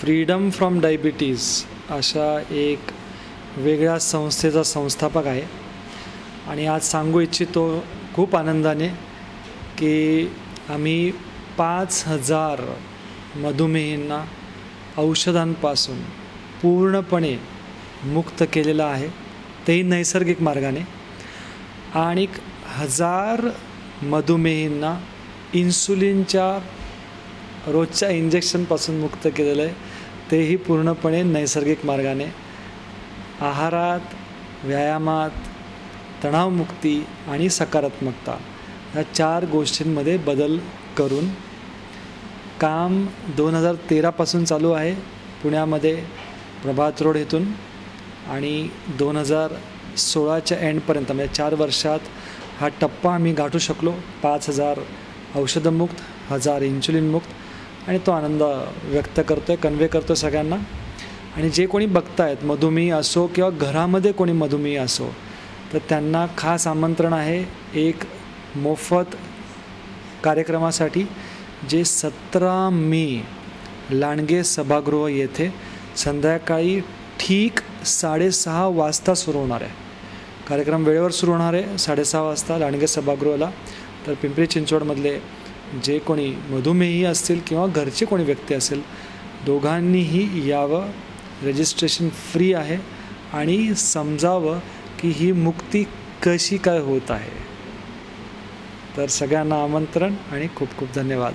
Freedom from diabetes अशा एक वेगळ्या संस्थेचा संस्थापक आहे. आणि आज सांगू इच्छितो खूप आनंदाने की आम्ही पाच हजार मधुमेहींना औषधांपासून पूर्णपणे मुक्त केलेलं आहे. तेही नैसर्गिक मार्गाने. आणि हजार मधुमेहींना इन्सुलिनच्या रोजच्या इंजेक्शनपासून मुक्त केलेलं आहे. तेही पूर्णपणे नैसर्गिक मार्गाने. आहारात व्यायामात तणावमुक्ती आणि सकारात्मकता या चार गोष्टींमध्ये बदल करून काम दोन हजार तेरापासून चालू आहे पुण्यामध्ये प्रभात रोड येथून आणि दोन हजार सोळाच्या एंडपर्यंत म्हणजे चार वर्षात हा टप्पा आम्ही गाठू शकलो. पाच हजार औषधमुक्त हजार इन्सुलिनमुक्त आणि तो आनंद व्यक्त करतो आहे कन्वे करतो सगळ्यांना. आणि जे कोणी बघतायत मधुमेही असो किंवा घरामध्ये कोणी मधुमेही असो तर त्यांना खास आमंत्रण आहे एक मोफत कार्यक्रमासाठी जे सतरा मे लांडगे सभागृह येथे संध्याकाळी ठीक साडेसहा वाजता सुरू होणार आहे. कार्यक्रम वेळेवर सुरू होणार आहे साडेसहा वाजता लांडगे सभागृहाला. तर पिंपरी चिंचवडमधले जे कोणी मधुमेही असतील किंवा घरचे कोणी व्यक्ती असेल दोघांनीही यावं. रजिस्ट्रेशन फ्री आहे आणि समजावं की ही मुक्ती कशी काय होत आहे. तर सगळ्यांना आमंत्रण आणि खूप खूप धन्यवाद.